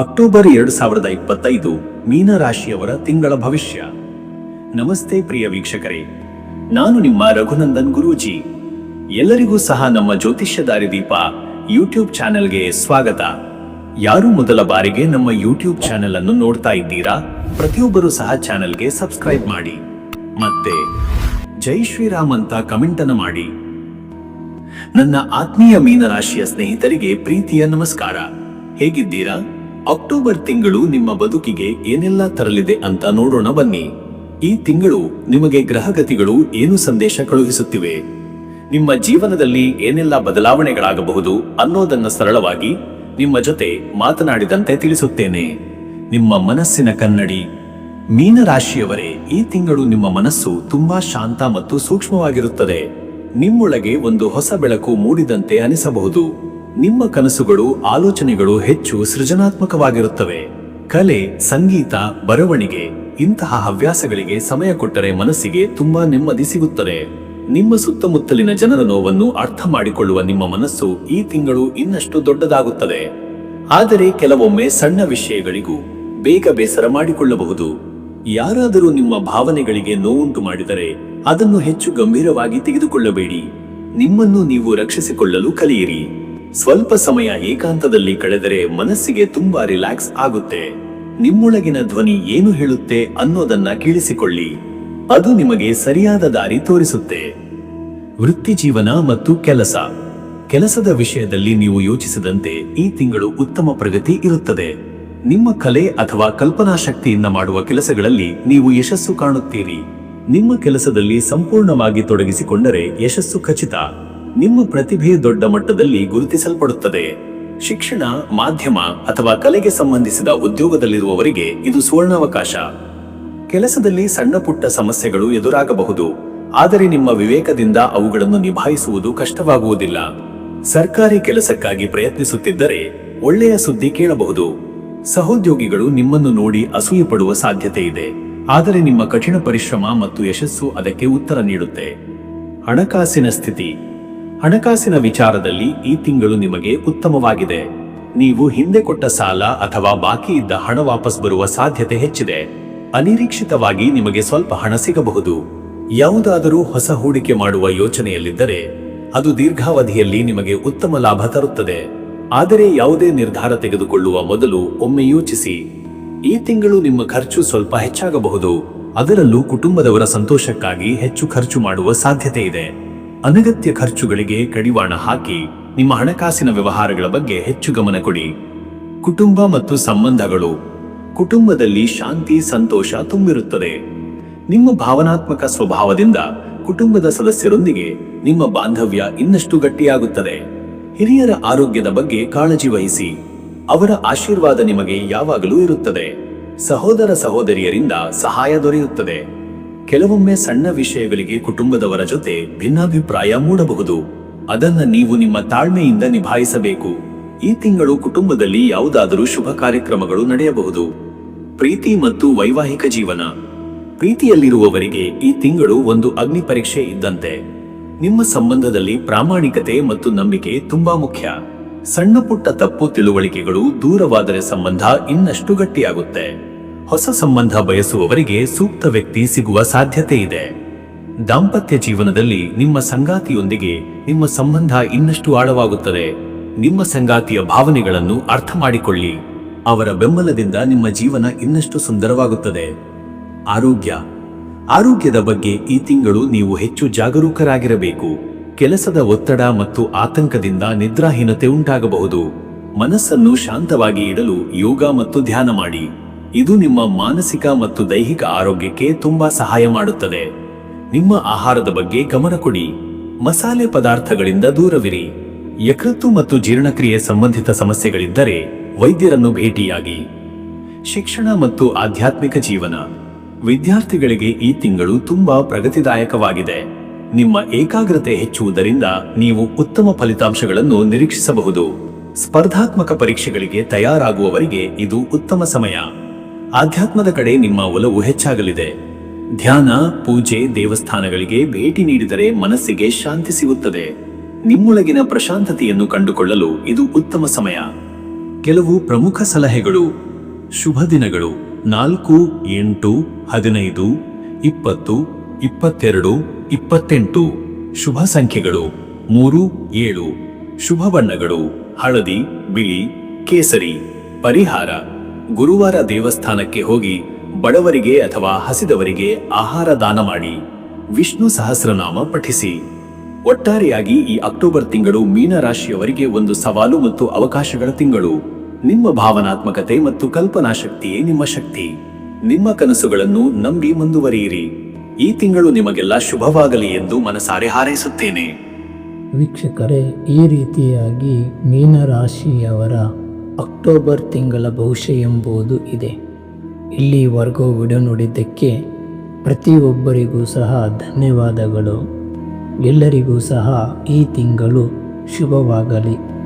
October ಎರಡು ಸಾವಿರದ ಇಪ್ಪತ್ತೈದು ಮೀನರಾಶಿಯವರ ತಿಂಗಳ ಭವಿಷ್ಯ. ನಮಸ್ತೆ ಪ್ರಿಯ ವೀಕ್ಷಕರೇ, ನಾನು ನಿಮ್ಮ ರಘುನಂದನ್ ಗುರೂಜಿ. ಎಲ್ಲರಿಗೂ ಸಹ ನಮ್ಮ ಜ್ಯೋತಿಷ್ಯ ದಾರಿದೀಪ ಯೂಟ್ಯೂಬ್ ಚಾನೆಲ್ಗೆ ಸ್ವಾಗತ. ಯಾರು ಮೊದಲ ಬಾರಿಗೆ ನಮ್ಮ ಯೂಟ್ಯೂಬ್ ಚಾನೆಲ್ ಅನ್ನು ನೋಡ್ತಾ ಇದ್ದೀರಾ, ಪ್ರತಿಯೊಬ್ಬರು ಸಹ ಚಾನೆಲ್ಗೆ ಸಬ್ಸ್ಕ್ರೈಬ್ ಮಾಡಿ. ಮತ್ತೆ, ಜೈ ಶ್ರೀರಾಮ್ ಅಂತ ಕಮೆಂಟ್ ಅನ್ನು ಮಾಡಿ. ನನ್ನ ಆತ್ಮೀಯ ಮೀನರಾಶಿಯ ಸ್ನೇಹಿತರಿಗೆ ಪ್ರೀತಿಯ ನಮಸ್ಕಾರ. ಹೇಗಿದ್ದೀರಾ? ಅಕ್ಟೋಬರ್ ತಿಂಗಳು ನಿಮ್ಮ ಬದುಕಿಗೆ ಏನೆಲ್ಲ ತರಲಿದೆ ಅಂತ ನೋಡೋಣ ಬನ್ನಿ. ಈ ತಿಂಗಳು ನಿಮಗೆ ಗ್ರಹಗತಿಗಳು ಏನು ಸಂದೇಶ ಕಳುಹಿಸುತ್ತಿವೆ? ನಿಮ್ಮ ಜೀವನದಲ್ಲಿ ಏನೆಲ್ಲ ಬದಲಾವಣೆಗಳಾಗಬಹುದು ಅನ್ನೋದನ್ನ ಸರಳವಾಗಿ ನಿಮ್ಮ ಜೊತೆ ಮಾತನಾಡಿದಂತೆ ತಿಳಿಸುತ್ತೇನೆ. ನಿಮ್ಮ ಮನಸ್ಸಿನ ಕನ್ನಡಿ. ಮೀನರಾಶಿಯವರೇ, ಈ ತಿಂಗಳು ನಿಮ್ಮ ಮನಸ್ಸು ತುಂಬಾ ಶಾಂತ ಮತ್ತು ಸೂಕ್ಷ್ಮವಾಗಿರುತ್ತದೆ. ನಿಮ್ಮೊಳಗೆ ಒಂದು ಹೊಸ ಬೆಳಕು ಮೂಡಿದಂತೆ ಅನಿಸಬಹುದು. ನಿಮ್ಮ ಕನಸುಗಳು, ಆಲೋಚನೆಗಳು ಹೆಚ್ಚು ಸೃಜನಾತ್ಮಕವಾಗಿರುತ್ತವೆ. ಕಲೆ, ಸಂಗೀತ, ಬರವಣಿಗೆ ಇಂತಹ ಹವ್ಯಾಸಗಳಿಗೆ ಸಮಯ ಕೊಟ್ಟರೆ ಮನಸ್ಸಿಗೆ ತುಂಬಾ ನೆಮ್ಮದಿ ಸಿಗುತ್ತದೆ. ನಿಮ್ಮ ಸುತ್ತಮುತ್ತಲಿನ ಜನರ ನೋವನ್ನು ಅರ್ಥ ಮಾಡಿಕೊಳ್ಳುವ ನಿಮ್ಮ ಮನಸ್ಸು ಈ ತಿಂಗಳು ಇನ್ನಷ್ಟು ದೊಡ್ಡದಾಗುತ್ತದೆ. ಆದರೆ ಕೆಲವೊಮ್ಮೆ ಸಣ್ಣ ವಿಷಯಗಳಿಗೂ ಬೇಗ ಬೇಸರ ಮಾಡಿಕೊಳ್ಳಬಹುದು. ಯಾರಾದರೂ ನಿಮ್ಮ ಭಾವನೆಗಳಿಗೆ ನೋವುಂಟು ಮಾಡಿದರೆ ಅದನ್ನು ಹೆಚ್ಚು ಗಂಭೀರವಾಗಿ ತೆಗೆದುಕೊಳ್ಳಬೇಡಿ. ನಿಮ್ಮನ್ನು ನೀವು ರಕ್ಷಿಸಿಕೊಳ್ಳಲು ಕಲಿಯಿರಿ. ಸ್ವಲ್ಪ ಸಮಯ ಏಕಾಂತದಲ್ಲಿ ಕಳೆದರೆ ಮನಸ್ಸಿಗೆ ತುಂಬಾ ರಿಲ್ಯಾಕ್ಸ್ ಆಗುತ್ತೆ. ನಿಮ್ಮೊಳಗಿನ ಧ್ವನಿ ಏನು ಹೇಳುತ್ತೆ ಅನ್ನೋದನ್ನ ಕೇಳಿಸಿಕೊಳ್ಳಿ. ಅದು ನಿಮಗೆ ಸರಿಯಾದ ದಾರಿ ತೋರಿಸುತ್ತೆ. ವೃತ್ತಿ ಜೀವನ ಮತ್ತು ಕೆಲಸ. ಕೆಲಸದ ವಿಷಯದಲ್ಲಿ ನೀವು ಯೋಚಿಸಿದಂತೆ ಈ ತಿಂಗಳು ಉತ್ತಮ ಪ್ರಗತಿ ಇರುತ್ತದೆ. ನಿಮ್ಮ ಕಲೆ ಅಥವಾ ಕಲ್ಪನಾ ಶಕ್ತಿಯಿಂದ ಮಾಡುವ ಕೆಲಸಗಳಲ್ಲಿ ನೀವು ಯಶಸ್ಸು ಕಾಣುತ್ತೀರಿ. ನಿಮ್ಮ ಕೆಲಸದಲ್ಲಿ ಸಂಪೂರ್ಣವಾಗಿ ತೊಡಗಿಸಿಕೊಂಡರೆ ಯಶಸ್ಸು ಖಚಿತ. ನಿಮ್ಮ ಪ್ರತಿಭೆ ದೊಡ್ಡ ಮಟ್ಟದಲ್ಲಿ ಗುರುತಿಸಲ್ಪಡುತ್ತದೆ. ಶಿಕ್ಷಣ, ಮಾಧ್ಯಮ ಅಥವಾ ಕಲೆಗೆ ಸಂಬಂಧಿಸಿದ ಉದ್ಯೋಗದಲ್ಲಿರುವವರಿಗೆ ಇದು ಸುವರ್ಣಾವಕಾಶ. ಕೆಲಸದಲ್ಲಿ ಸಣ್ಣ ಪುಟ್ಟ ಸಮಸ್ಯೆಗಳು ಎದುರಾಗಬಹುದು. ಆದರೆ ನಿಮ್ಮ ವಿವೇಕದಿಂದ ಅವುಗಳನ್ನು ನಿಭಾಯಿಸುವುದು ಕಷ್ಟವಾಗುವುದಿಲ್ಲ. ಸರ್ಕಾರಿ ಕೆಲಸಕ್ಕಾಗಿ ಪ್ರಯತ್ನಿಸುತ್ತಿದ್ದರೆ ಒಳ್ಳೆಯ ಸುದ್ದಿ ಕೇಳಬಹುದು. ಸಹೋದ್ಯೋಗಿಗಳು ನಿಮ್ಮನ್ನು ನೋಡಿ ಅಸೂಯೆ ಪಡುವ ಸಾಧ್ಯತೆ ಇದೆ. ಆದರೆ ನಿಮ್ಮ ಕಠಿಣ ಪರಿಶ್ರಮ ಮತ್ತು ಯಶಸ್ಸು ಅದಕ್ಕೆ ಉತ್ತರ ನೀಡುತ್ತೆ. ಹಣಕಾಸಿನ ಸ್ಥಿತಿ. ಹಣಕಾಸಿನ ವಿಚಾರದಲ್ಲಿ ಈ ತಿಂಗಳು ನಿಮಗೆ ಉತ್ತಮವಾಗಿದೆ. ನೀವು ಹಿಂದೆ ಕೊಟ್ಟ ಸಾಲ ಅಥವಾ ಬಾಕಿ ಇದ್ದ ಹಣ ವಾಪಸ್ ಬರುವ ಸಾಧ್ಯತೆ ಹೆಚ್ಚಿದೆ. ಅನಿರೀಕ್ಷಿತವಾಗಿ ನಿಮಗೆ ಸ್ವಲ್ಪ ಹಣ ಸಿಗಬಹುದು. ಯಾವುದಾದರೂ ಹೊಸ ಹೂಡಿಕೆ ಮಾಡುವ ಯೋಚನೆಯಲ್ಲಿದ್ದರೆ ಅದು ದೀರ್ಘಾವಧಿಯಲ್ಲಿ ನಿಮಗೆ ಉತ್ತಮ ಲಾಭ ತರುತ್ತದೆ. ಆದರೆ ಯಾವುದೇ ನಿರ್ಧಾರ ತೆಗೆದುಕೊಳ್ಳುವ ಮೊದಲು ಒಮ್ಮೆ ಯೋಚಿಸಿ. ಈ ತಿಂಗಳು ನಿಮ್ಮ ಖರ್ಚು ಸ್ವಲ್ಪ ಹೆಚ್ಚಾಗಬಹುದು. ಅದರಲ್ಲೂ ಕುಟುಂಬದವರ ಸಂತೋಷಕ್ಕಾಗಿ ಹೆಚ್ಚು ಖರ್ಚು ಮಾಡುವ ಸಾಧ್ಯತೆ ಇದೆ. ಅನಗತ್ಯ ಖರ್ಚುಗಳಿಗೆ ಕಡಿವಾಣ ಹಾಕಿ ನಿಮ್ಮ ಹಣಕಾಸಿನ ವ್ಯವಹಾರಗಳ ಬಗ್ಗೆ ಹೆಚ್ಚು ಗಮನ ಕೊಡಿ. ಕುಟುಂಬ ಮತ್ತು ಸಂಬಂಧಗಳು. ಕುಟುಂಬದಲ್ಲಿ ಶಾಂತಿ, ಸಂತೋಷ ತುಂಬಿರುತ್ತದೆ. ನಿಮ್ಮ ಭಾವನಾತ್ಮಕ ಸ್ವಭಾವದಿಂದ ಕುಟುಂಬದ ಸದಸ್ಯರೊಂದಿಗೆ ನಿಮ್ಮ ಬಾಂಧವ್ಯ ಇನ್ನಷ್ಟು ಗಟ್ಟಿಯಾಗುತ್ತದೆ. ಹಿರಿಯರ ಆರೋಗ್ಯದ ಬಗ್ಗೆ ಕಾಳಜಿ ವಹಿಸಿ. ಅವರ ಆಶೀರ್ವಾದ ನಿಮಗೆ ಯಾವಾಗಲೂ ಇರುತ್ತದೆ. ಸಹೋದರ ಸಹೋದರಿಯರಿಂದ ಸಹಾಯ ದೊರೆಯುತ್ತದೆ. ಕೆಲವೊಮ್ಮೆ ಸಣ್ಣ ವಿಷಯಗಳಿಗೆ ಕುಟುಂಬದವರ ಜೊತೆ ಭಿನ್ನಾಭಿಪ್ರಾಯ ಮೂಡಬಹುದು. ಅದನ್ನ ನೀವು ನಿಮ್ಮ ತಾಳ್ಮೆಯಿಂದ ನಿಭಾಯಿಸಬೇಕು. ಈ ತಿಂಗಳು ಕುಟುಂಬದಲ್ಲಿ ಯಾವುದಾದರೂ ಶುಭ ಕಾರ್ಯಕ್ರಮಗಳು ನಡೆಯಬಹುದು. ಪ್ರೀತಿ ಮತ್ತು ವೈವಾಹಿಕ ಜೀವನ. ಪ್ರೀತಿಯಲ್ಲಿರುವವರಿಗೆ ಈ ತಿಂಗಳು ಒಂದು ಅಗ್ನಿ ಪರೀಕ್ಷೆ ಇದ್ದಂತೆ. ನಿಮ್ಮ ಸಂಬಂಧದಲ್ಲಿ ಪ್ರಾಮಾಣಿಕತೆ ಮತ್ತು ನಂಬಿಕೆ ತುಂಬಾ ಮುಖ್ಯ. ಸಣ್ಣ ಪುಟ್ಟ ತಪ್ಪು ತಿಳುವಳಿಕೆಗಳು ದೂರವಾದರೆ ಸಂಬಂಧ ಇನ್ನಷ್ಟು ಗಟ್ಟಿಯಾಗುತ್ತೆ. ಹೊಸ ಸಂಬಂಧ ಬಯಸುವವರಿಗೆ ಸೂಕ್ತ ವ್ಯಕ್ತಿ ಸಿಗುವ ಸಾಧ್ಯತೆ ಇದೆ. ದಾಂಪತ್ಯ ಜೀವನದಲ್ಲಿ ನಿಮ್ಮ ಸಂಗಾತಿಯೊಂದಿಗೆ ನಿಮ್ಮ ಸಂಬಂಧ ಇನ್ನಷ್ಟು ಆಳವಾಗುತ್ತದೆ. ನಿಮ್ಮ ಸಂಗಾತಿಯ ಭಾವನೆಗಳನ್ನು ಅರ್ಥ ಮಾಡಿಕೊಳ್ಳಿ. ಅವರ ಬೆಂಬಲದಿಂದ ನಿಮ್ಮ ಜೀವನ ಇನ್ನಷ್ಟು ಸುಂದರವಾಗುತ್ತದೆ. ಆರೋಗ್ಯ. ಆರೋಗ್ಯದ ಬಗ್ಗೆ ಈ ತಿಂಗಳು ನೀವು ಹೆಚ್ಚು ಜಾಗರೂಕರಾಗಿರಬೇಕು. ಕೆಲಸದ ಒತ್ತಡ ಮತ್ತು ಆತಂಕದಿಂದ ನಿದ್ರಾಹೀನತೆ ಉಂಟಾಗಬಹುದು. ಮನಸ್ಸನ್ನು ಶಾಂತವಾಗಿ ಇಡಲು ಯೋಗ ಮತ್ತು ಧ್ಯಾನ ಮಾಡಿ. ಇದು ನಿಮ್ಮ ಮಾನಸಿಕ ಮತ್ತು ದೈಹಿಕ ಆರೋಗ್ಯಕ್ಕೆ ತುಂಬಾ ಸಹಾಯ ಮಾಡುತ್ತದೆ. ನಿಮ್ಮ ಆಹಾರದ ಬಗ್ಗೆ ಗಮನ ಕೊಡಿ. ಮಸಾಲೆ ಪದಾರ್ಥಗಳಿಂದ ದೂರವಿರಿ. ಯಕೃತ್ತು ಮತ್ತು ಜೀರ್ಣಕ್ರಿಯೆ ಸಂಬಂಧಿತ ಸಮಸ್ಯೆಗಳಿದ್ದರೆ ವೈದ್ಯರನ್ನು ಭೇಟಿಯಾಗಿ. ಶಿಕ್ಷಣ ಮತ್ತು ಆಧ್ಯಾತ್ಮಿಕ ಜೀವನ. ವಿದ್ಯಾರ್ಥಿಗಳಿಗೆ ಈ ತಿಂಗಳು ತುಂಬಾ ಪ್ರಗತಿದಾಯಕವಾಗಿದೆ. ನಿಮ್ಮ ಏಕಾಗ್ರತೆ ಹೆಚ್ಚುವುದರಿಂದ ನೀವು ಉತ್ತಮ ಫಲಿತಾಂಶಗಳನ್ನು ನಿರೀಕ್ಷಿಸಬಹುದು. ಸ್ಪರ್ಧಾತ್ಮಕ ಪರೀಕ್ಷೆಗಳಿಗೆ ತಯಾರಾಗುವವರಿಗೆ ಇದು ಉತ್ತಮ ಸಮಯ. ಆಧ್ಯಾತ್ಮದ ಕಡೆ ನಿಮ್ಮ ಒಲವು ಹೆಚ್ಚಾಗಲಿದೆ. ಧ್ಯಾನ, ಪೂಜೆ, ದೇವಸ್ಥಾನಗಳಿಗೆ ಭೇಟಿ ನೀಡಿದರೆ ಮನಸ್ಸಿಗೆ ಶಾಂತಿ ಸಿಗುತ್ತದೆ. ನಿಮ್ಮೊಳಗಿನ ಪ್ರಶಾಂತತೆಯನ್ನು ಕಂಡುಕೊಳ್ಳಲು ಇದು ಉತ್ತಮ ಸಮಯ. ಕೆಲವು ಪ್ರಮುಖ ಸಲಹೆಗಳು. ಶುಭ ದಿನಗಳು. ನಾಲ್ಕು, ಎಂಟು, ಹದಿನೈದು, ಇಪ್ಪತ್ತು, ಇಪ್ಪತ್ತೆರಡು, ಇಪ್ಪತ್ತೆಂಟು. ಶುಭ ಸಂಖ್ಯೆಗಳು. ಮೂರು, ಏಳು. ಶುಭ ಬಣ್ಣಗಳು. ಹಳದಿ, ಬಿಳಿ, ಕೇಸರಿ. ಪರಿಹಾರ. ಗುರುವಾರ ದೇವಸ್ಥಾನಕ್ಕೆ ಹೋಗಿ ಬಡವರಿಗೆ ಅಥವಾ ಹಸಿದವರಿಗೆ ಆಹಾರ ದಾನ ಮಾಡಿ ವಿಷ್ಣು ಸಹಸ್ರನಾಮ ಪಠಿಸಿ. ಒಟ್ಟಾರೆಯಾಗಿ ಈ ಅಕ್ಟೋಬರ್ ತಿಂಗಳು ಮೀನರಾಶಿಯವರಿಗೆ ಒಂದು ಸವಾಲು ಮತ್ತು ಅವಕಾಶಗಳ ತಿಂಗಳು. ನಿಮ್ಮ ಭಾವನಾತ್ಮಕತೆ ಮತ್ತು ಕಲ್ಪನಾ ಶಕ್ತಿಯೇ ನಿಮ್ಮ ಶಕ್ತಿ. ನಿಮ್ಮ ಕನಸುಗಳನ್ನು ನಂಬಿ ಮುಂದುವರಿಯಿರಿ. ಈ ತಿಂಗಳು ನಿಮಗೆಲ್ಲ ಶುಭವಾಗಲಿ ಎಂದು ಮನಸಾರೆ ಹಾರೈಸುತ್ತೇನೆ. ವೀಕ್ಷಕರೇ, ಈ ರೀತಿಯಾಗಿ ಮೀನರಾಶಿಯವರ ಅಕ್ಟೋಬರ್ ತಿಂಗಳ ಭವಿಷ್ಯ ಎಂಬುದು ಇದೆ. ಇಲ್ಲಿವರೆಗೂ ವಿಡಿಯೋ ನೋಡಿದ್ದಕ್ಕೆ ಪ್ರತಿಯೊಬ್ಬರಿಗೂ ಸಹ ಧನ್ಯವಾದಗಳು. ಎಲ್ಲರಿಗೂ ಸಹ ಈ ತಿಂಗಳು ಶುಭವಾಗಲಿ.